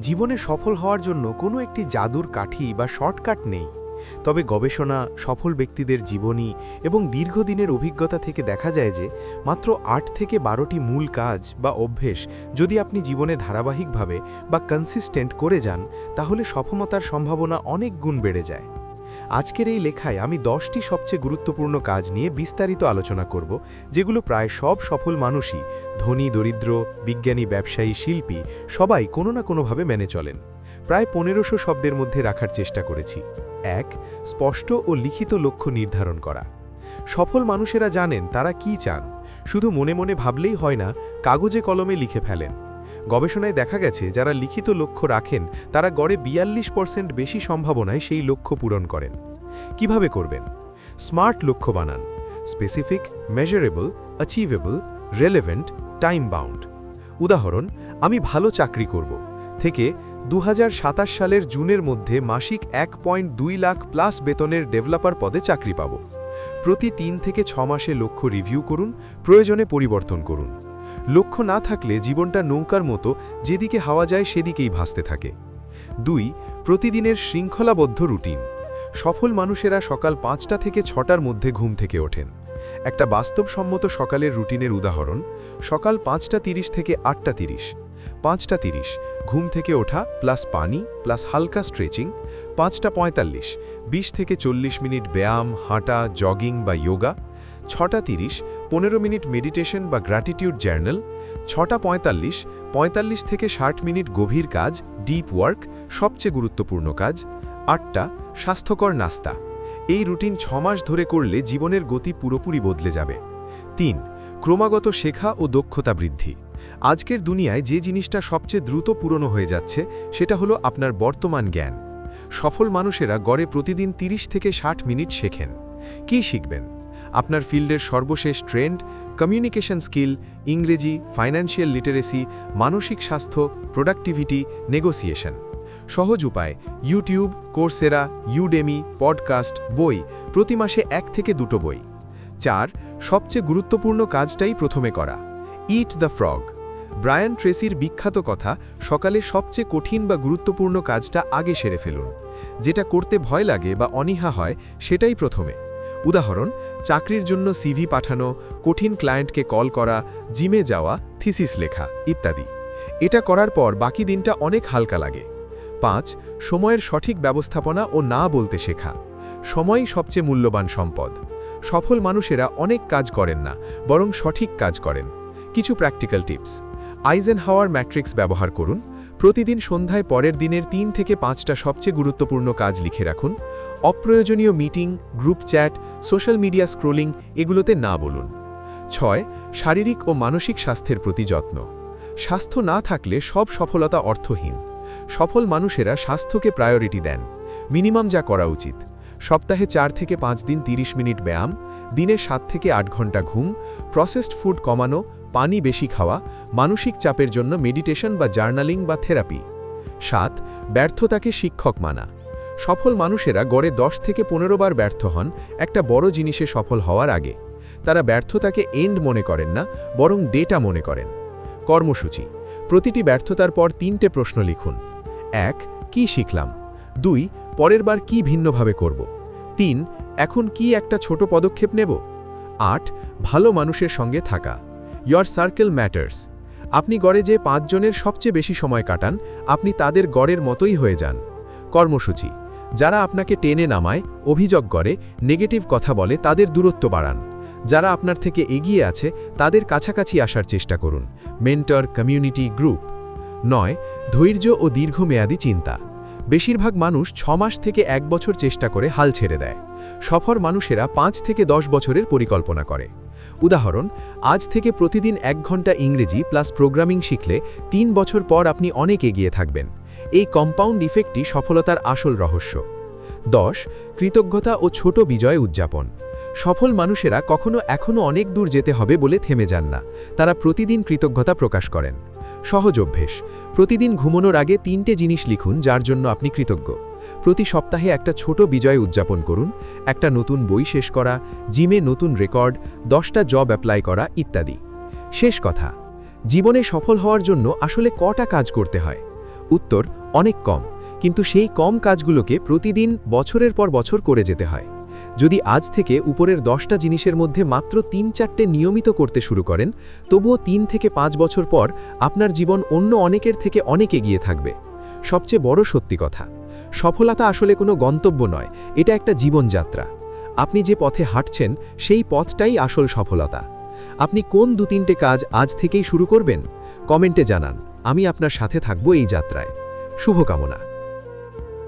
জীবনে সফল হওয়ার জন্য কোনো একটি জাদুর কাঠি বা শর্টকাট নেই। তবে গবেষণা, সফল ব্যক্তিদের জীবনী এবং দীর্ঘদিনের অভিজ্ঞতা থেকে দেখা যায় যে মাত্র আট থেকে বারোটি মূল কাজ বা অভ্যেস যদি আপনি জীবনে ধারাবাহিকভাবে বা কনসিস্টেন্ট করে যান, তাহলে সফলতার সম্ভাবনা অনেক গুণ বেড়ে যায়। আজকের এই লেখায় আমি দশটি সবচেয়ে গুরুত্বপূর্ণ কাজ নিয়ে বিস্তারিত আলোচনা করব, যেগুলো প্রায় সব সফল মানুষই, ধনী, দরিদ্র, বিজ্ঞানী, ব্যবসায়ী, শিল্পী, সবাই কোনো না কোনোভাবে মেনে চলেন। প্রায় পনেরোশো শব্দের মধ্যে রাখার চেষ্টা করেছি। এক, স্পষ্ট ও লিখিত লক্ষ্য নির্ধারণ করা। সফল মানুষেরা জানেন তারা কি চান। শুধু মনে মনে ভাবলেই হয় না, কাগজে কলমে লিখে ফেলেন। গবেষণায় দেখা গেছে, যারা লিখিত লক্ষ্য রাখেন, তারা গড়ে বিয়াল্লিশ পার্সেন্ট বেশি সম্ভাবনায় সেই লক্ষ্য পূরণ করেন। কীভাবে করবেন? স্মার্ট লক্ষ্য বানান specific measurable achievable relevant time bound উদাহরণ, আমি ভালো চাকরি করব, থেকে দু হাজার সাতাশ সালের জুনের মধ্যে মাসিক এক পয়েন্ট দুই লাখ প্লাস বেতনের ডেভেলপার পদে চাকরি পাব। প্রতি তিন থেকে ছ মাসে লক্ষ্য রিভিউ করুন, প্রয়োজনে পরিবর্তন করুন। লক্ষ্য না থাকলে জীবনটা নৌকার মতো যেদিকে হাওয়া যায় সেদিকেই ভাসতে থাকে। দুই, প্রতিদিনের শৃঙ্খলাবদ্ধ রুটিন। সফল মানুষেরা সকাল পাঁচটা থেকে ছটার মধ্যে ঘুম থেকে ওঠেন। একটা বাস্তবসম্মত সকালের রুটিনের উদাহরণ, সকাল পাঁচটা তিরিশ থেকে আটটা তিরিশ, পাঁচটা তিরিশ, ঘুম থেকে ওঠা প্লাস পানি প্লাস হালকা স্ট্রেচিং, পাঁচটা পঁয়তাল্লিশ, বিশ থেকে চল্লিশ মিনিট ব্যায়াম, হাঁটা, জগিং বা যোগা, ছটা তিরিশ পনেরো মিনিট মেডিটেশন বা গ্র্যাটিটিউড জার্নাল ছটা পঁয়তাল্লিশ পঁয়তাল্লিশ থেকে ষাট মিনিট গভীর কাজ ডিপ ওয়ার্ক সবচেয়ে গুরুত্বপূর্ণ কাজ, আটটা, স্বাস্থ্যকর নাস্তা। এই রুটিন ছমাস ধরে করলে জীবনের গতি পুরোপুরি বদলে যাবে। তিন, ক্রমাগত শেখা ও দক্ষতা বৃদ্ধি। আজকের দুনিয়ায় যে জিনিসটা সবচেয়ে দ্রুত পুরনো হয়ে যাচ্ছে, সেটা হলো আপনার বর্তমান জ্ঞান। সফল মানুষেরা গড়ে প্রতিদিন ৩০ থেকে ষাট মিনিট শেখেন। কি শিখবেন? আপনার ফিল্ডের সর্বশেষ ট্রেন্ড কমিউনিকেশন স্কিল ইংরেজি ফাইন্যান্সিয়াল লিটারেসি মানসিক স্বাস্থ্য প্রোডাক্টিভিটি নেগোসিয়েশন সহজ উপায় ইউটিউব কোর্সেরা ইউডেমি পডকাস্ট বই, প্রতি মাসে এক থেকে দুটো বই। চার, সবচেয়ে গুরুত্বপূর্ণ কাজটাই প্রথমে করা। ইট দ্য ফ্রগ ব্রায়ান ট্রেসির বিখ্যাত কথা, সকালে সবচেয়ে কঠিন বা গুরুত্বপূর্ণ কাজটা আগে সেরে ফেলুন। যেটা করতে ভয় লাগে বা অনীহা হয়, সেটাই প্রথমে। উদাহরণ, চাকরির জন্য সিভি পাঠানো, কঠিন ক্লায়েন্টকে কল করা জিমে যাওয়া থিসিস লেখা, ইত্যাদি। এটা করার পর বাকি দিনটা অনেক হালকা লাগে। পাঁচ, সময়ের সঠিক ব্যবস্থাপনা ও না বলতে শেখা। সময়ই সবচেয়ে মূল্যবান সম্পদ। সফল মানুষেরা অনেক কাজ করেন না, বরং সঠিক কাজ করেন। কিছু প্র্যাকটিক্যাল টিপস আইজেন হাওয়ার ম্যাট্রিক্স ব্যবহার করুন। প্রতিদিন সন্ধ্যায় পরের দিনের তিন থেকে পাঁচটা সবচেয়ে গুরুত্বপূর্ণ কাজ লিখে রাখুন। অপ্রয়োজনীয় meeting, group chat, social media scrolling এগুলোতে না বলুন। ছয়, শারীরিক ও মানসিক স্বাস্থ্যের প্রতি যত্ন। স্বাস্থ্য না থাকলে সব সফলতা অর্থহীন। সফল মানুষেরা স্বাস্থ্যকে প্রায়োরিটি দেন। মিনিমাম যা করা উচিত। সপ্তাহে চার থেকে পাঁচ দিন ৩০ মিনিট ব্যায়াম, দিনে সাত থেকে আট ঘণ্টা ঘুম, প্রসেসড ফুড কমানো, পানি বেশি খাওয়া, মানসিক চাপের জন্য মেডিটেশন বা জার্নালিং বা থেরাপি। সাত, ব্যর্থতাকে শিক্ষক মানা। সফল মানুষেরা গড়ে দশ থেকে পনেরো বার ব্যর্থ হন একটা বড় জিনিসে সফল হওয়ার আগে। তারা ব্যর্থতাকে এন্ড মনে করেন না, বরং ডেটা মনে করেন। কর্মসূচি। প্রতিটি ব্যর্থতার পর তিনটে প্রশ্ন লিখুন। এক, কি শিখলাম? দুই, পরের বার কি ভিন্নভাবে করব? তিন, এখন কি একটা ছোট পদক্ষেপ নেব? আট, ভালো মানুষের সঙ্গে থাকা। ইয়র সার্কেল ম্যাটার্স আপনি গড়ে যে পাঁচজনের সবচেয়ে বেশি সময় কাটান, আপনি তাদের গড়ের মতোই হয়ে যান। কর্মসূচি। যারা আপনাকে টেনে নামায়, অভিযোগ করে, নেগেটিভ কথা বলে, তাদের দূরত্ব বাড়ান। যারা আপনার থেকে এগিয়ে আছে, তাদের কাছাকাছি আসার চেষ্টা করুন। Mentor community group. নয়, ধৈর্য ও দীর্ঘমেয়াদী চিন্তা। বেশিরভাগ মানুষ ছ মাস থেকে এক বছর চেষ্টা করে হাল ছেড়ে দেয়। সফর মানুষেরা পাঁচ থেকে দশ বছরের পরিকল্পনা করে। উদাহরণ, আজ থেকে প্রতিদিন এক ঘণ্টা ইংরেজি প্লাস প্রোগ্রামিং শিখলে তিন বছর পর আপনি অনেক এগিয়ে থাকবেন। এই কম্পাউন্ড ইফেক্টটি সফলতার আসল রহস্য। দশ, কৃতজ্ঞতা ও ছোট বিজয় উদযাপন। সফল মানুষেরা কখনো এখনও অনেক দূর যেতে হবে বলে থেমে যান না। তারা প্রতিদিন কৃতজ্ঞতা প্রকাশ করেন। সহজ অভ্যেস। প্রতিদিন ঘুমানোর আগে তিনটে জিনিস লিখুন যার জন্য আপনি কৃতজ্ঞ। প্রতি সপ্তাহে একটা ছোট বিজয় উদযাপন করুন, একটা নতুন বই শেষ করা, জিমে নতুন রেকর্ড, দশটা জব অ্যাপ্লাই করা ইত্যাদি। শেষ কথা, জীবনে সফল হওয়ার জন্য আসলে কটা কাজ করতে হয়? উত্তর, অনেক কম। কিন্তু সেই কম কাজগুলোকে প্রতিদিন বছরের পর বছর করে যেতে হয়। যদি আজ থেকে উপরের দশটা জিনিসের মধ্যে মাত্র তিন চারটে নিয়মিত করতে শুরু করেন, তবুও তিন থেকে পাঁচ বছর পর আপনার জীবন অন্য অনেকের থেকে অনেক এগিয়ে থাকবে। সবচেয়ে বড় সত্যি কথা, সফলতা আসলে কোনো গন্তব্য নয়, এটা একটা জীবনযাত্রা। আপনি যে পথে হাঁটছেন, সেই পথটাই আসল সফলতা। আপনি কোন দু তিনটে কাজ আজ থেকেই শুরু করবেন? কমেন্টে জানান। আমি আপনার সাথে থাকব এই যাত্রায়। শুভকামনা।